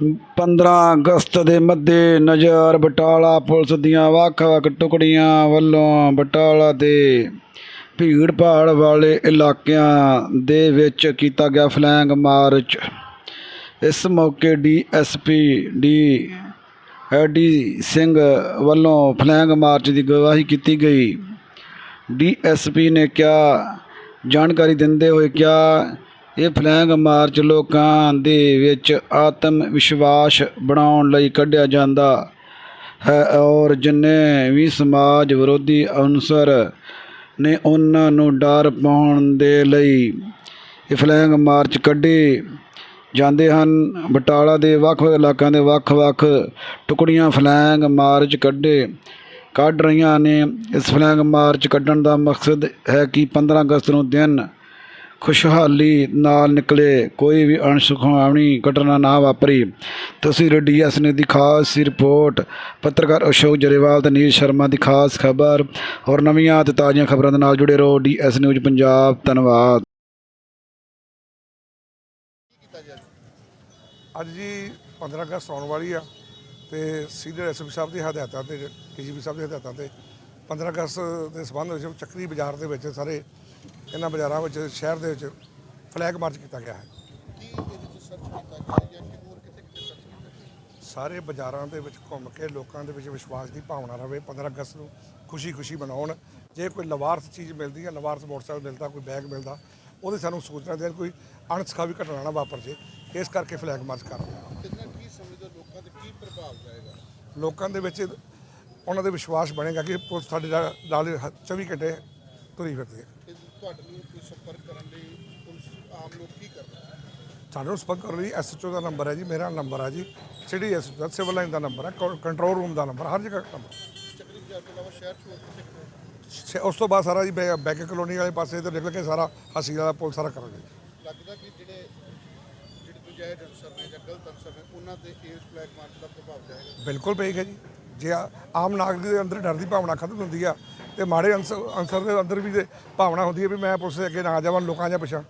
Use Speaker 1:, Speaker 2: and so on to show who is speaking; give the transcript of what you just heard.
Speaker 1: 15 ਅਗਸਤ ਦੇ ਮੱਦੇ ਨਜ਼ਰ ਬਟਾਲਾ ਪੁਲਿਸ ਦੀਆਂ ਵੱਖ-ਵੱਖ ਟੁਕੜੀਆਂ ਵੱਲੋਂ ਬਟਾਲਾ ਦੇ ਭੀੜ ਭਾੜ ਵਾਲੇ ਇਲਾਕਿਆਂ ਦੇ ਵਿੱਚ ਕੀਤਾ ਗਿਆ ਫਲੈਂਗ ਮਾਰਚ। ਇਸ ਮੌਕੇ ਡੀਐਸਪੀ ਡੀ ਐਡੀ ਸਿੰਘ ਵੱਲੋਂ ਫਲੈਂਗ ਮਾਰਚ ਦੀ ਗਵਾਹੀ ਕੀਤੀ ਗਈ। ਡੀਐਸਪੀ ਨੇ ਕਿਹਾ, ਜਾਣਕਾਰੀ ਦਿੰਦੇ ਹੋਏ ਕਿਹਾ ਇਹ ਫਲੈਂਗ ਮਾਰਚ ਲੋਕਾਂ ਦੇ ਵਿੱਚ ਆਤਮ ਵਿਸ਼ਵਾਸ ਬਣਾਉਣ ਲਈ ਕੱਢਿਆ ਜਾਂਦਾ ਹੈ ਔਰ ਜਿੰਨੇ ਵੀ ਸਮਾਜ ਵਿਰੋਧੀ ਅਨਸਰ ਨੇ ਉਹਨਾਂ ਨੂੰ ਡਰ ਪਾਉਣ ਦੇ ਲਈ ਇਹ ਫਲੈਂਗ ਮਾਰਚ ਕੱਢੇ ਜਾਂਦੇ ਹਨ। ਬਟਾਲਾ ਦੇ ਵੱਖ-ਵੱਖ ਇਲਾਕਿਆਂ ਦੇ ਵੱਖ-ਵੱਖ ਟੁਕੜੀਆਂ ਫਲੈਂਗ ਮਾਰਚ ਕੱਢੇ ਕੱਢ ਰਹੀਆਂ ਨੇ। ਇਸ ਫਲੈਂਗ ਮਾਰਚ ਕੱਢਣ ਦਾ ਮਕਸਦ ਹੈ ਕਿ 15 ਅਗਸਤ ਨੂੰ ਦਿਨ ਖੁਸ਼ਹਾਲੀ ਨਾਲ ਨਿਕਲੇ, ਕੋਈ ਵੀ ਅਣਸੁਖਾਵਣੀ ਘਟਨਾ ਨਾ ਵਾਪਰੀ। ਤਸਵੀਰ ਡੀਐਸ ਨੇ ਦੀ ਖਾਸ ਰਿਪੋਰਟ। ਪੱਤਰਕਾਰ ਅਸ਼ੋਕ ਜਰੇਵਾਲ ਤੇ ਨੀਲ ਸ਼ਰਮਾ ਦੀ ਖਾਸ ਖਬਰ। ਔਰ ਨਵੀਆਂ ਤੇ ਤਾਜ਼ੀਆਂ ਖਬਰਾਂ ਦੇ ਨਾਲ ਜੁੜੇ ਰਹੋ ਡੀਐਸ ਨਿਊਜ਼ ਪੰਜਾਬ, ਧੰਨਵਾਦ।
Speaker 2: ਅੱਜ ਜੀ 15 ਅਗਸਤ ਆਉਣ ਵਾਲੀ ਆ ਤੇ ਸੀਨੀਅਰ ਐਸਪੀ ਸਾਹਿਬ ਦੀ ਹਦਾਇਤਾਂ ਤੇ, ਡੀਜੀਪੀ ਸਾਹਿਬ ਦੀ ਹਦਾਇਤਾਂ ਤੇ 15 ਅਗਸਤ ਦੇ ਸਬੰਧ ਵਿੱਚ ਚੱਕਰੀ ਬਾਜ਼ਾਰ ਦੇ ਵਿੱਚ ਸਾਰੇ ਇਹਨਾਂ ਬਾਜ਼ਾਰਾਂ ਵਿੱਚ ਸ਼ਹਿਰ ਦੇ ਵਿੱਚ ਫਲੈਗ ਮਾਰਚ ਕੀਤਾ ਗਿਆ ਹੈ। ਸਾਰੇ ਬਾਜ਼ਾਰਾਂ ਦੇ ਵਿੱਚ ਘੁੰਮ ਕੇ ਲੋਕਾਂ ਦੇ ਵਿੱਚ ਵਿਸ਼ਵਾਸ ਦੀ ਭਾਵਨਾ ਰਵੇ 15 ਅਗਸਤ ਨੂੰ ਖੁਸ਼ੀ-ਖੁਸ਼ੀ ਮਨਾਉਣ। ਜੇ ਕੋਈ ਲਵਾਰਸ ਚੀਜ਼ ਮਿਲਦੀ ਹੈ ਲਵਾਰਸ ਮੋਟਰਸਾਈਕਲ ਮਿਲਦਾ ਕੋਈ ਬੈਗ ਮਿਲਦਾ ਉਹਦੀ ਸਾਨੂੰ ਸੂਚਨਾ ਦੇਣ ਕੋਈ ਅਣਸਖਾਵੀ ਘਟਨਾ ਨਾ ਵਾਪਰ ਜੇ। ਇਸ ਕਰਕੇ ਫਲੈਗ ਮਾਰਚ ਕਰ ਰਹੇ ਹਾਂ।
Speaker 3: ਕਿੰਨਾ ਕੀ ਸਮਝਦੇ ਲੋਕਾਂ ਤੇ ਕੀ ਪ੍ਰਭਾਵ ਜਾਏਗਾ
Speaker 2: ਲੋਕਾਂ ਦੇ ਵਿੱਚ ਉਹਨਾਂ ਦੇ ਵਿਸ਼ਵਾਸ ਬਣੇਗਾ ਕਿ ਪੁਲਿਸ ਸਾਡੇ ਨਾਲ ਨਾਲ 24 ਘੰਟੇ ਤੁਰੀ ਫਿਰਦੀ ਹੈ।
Speaker 3: ਤੁਹਾਡੇ ਨੂੰ ਕੋਈ ਸੰਪਰਕ ਕਰਨ ਲਈ ਪੁਲਿਸ ਆਮ ਲੋਕ ਕੀ ਕਰਦਾ ਹੈ
Speaker 2: ਸਾਨੂੰ ਸੰਪਰਕ ਕਰਨ ਲਈ ਐਸਐਚਓ ਦਾ ਨੰਬਰ ਹੈ ਜੀ ਮੇਰਾ ਨੰਬਰ ਹੈ ਜੀ ਸਿਟੀ ਐਸਐਚਓ ਦਾ ਸਿਵਲ ਲਾਈਨ ਦਾ ਨੰਬਰ ਹੈ ਕੰ- ਕੰਟਰੋਲ ਰੂਮ ਦਾ ਨੰਬਰ ਹਰ ਜਗ੍ਹਾ ਨੰਬਰ।
Speaker 3: ਚੱਕਰੀ ਬਾਜ਼ਾਰ ਤੋਂ ਇਲਾਵਾ ਸ਼ਹਿਰ 'ਚ ਹੋਰ ਕਿਤੇ ਕਿਤੇ
Speaker 2: ਛੇ- ਉਸ ਤੋਂ ਬਾਅਦ ਸਾਰਾ ਜੀ ਬੈ- ਬੈਕ ਕਲੋਨੀ ਵਾਲੇ ਪਾਸੇ ਤੋਂ ਨਿਕਲ ਕੇ ਸਾਰਾ ਹਸੀ ਵਾਲਾ ਪੁਲ ਸਾਰਾ ਕਰਾਂਗੇ।
Speaker 3: ਲੱਗਦਾ ਕਿ ਜਿਹੜੇ ਜਿਹੜੇ ਨਜਾਇਜ਼ ਅਨਸਰ ਨੇ ਜਾਂ ਗਲਤ ਅਨਸਰ ਨੇ ਉਹਨਾਂ ਤੇ ਇਸ ਫਲੈਗ ਮਾਰਚ ਦਾ ਪ੍ਰਭਾਵ ਜਾਏਗਾ
Speaker 2: ਬਿਲਕੁਲ ਪਏਗਾ ਜੀ। ਜੇ ਆ- ਆਮ ਨਾਗਰਿਕ ਦੇ ਅੰਦਰ ਡਰ ਦੀ ਭਾਵਨਾ ਖਤਮ ਹੁੰਦੀ ਆ ਤੇ ਮਾੜੇ ਅੰਸਰ ਅੰਸਰ ਦੇ ਅੰਦਰ ਵੀ ਤੇ ਭਾਵਨਾ ਹੁੰਦੀ ਹੈ ਵੀ ਮੈਂ ਪੁਲਿਸ ਦੇ ਅੱਗੇ ਨਾ ਜਾਵਾਂ, ਲੋਕਾਂ ਜਾਂ ਪਿਛਾਂ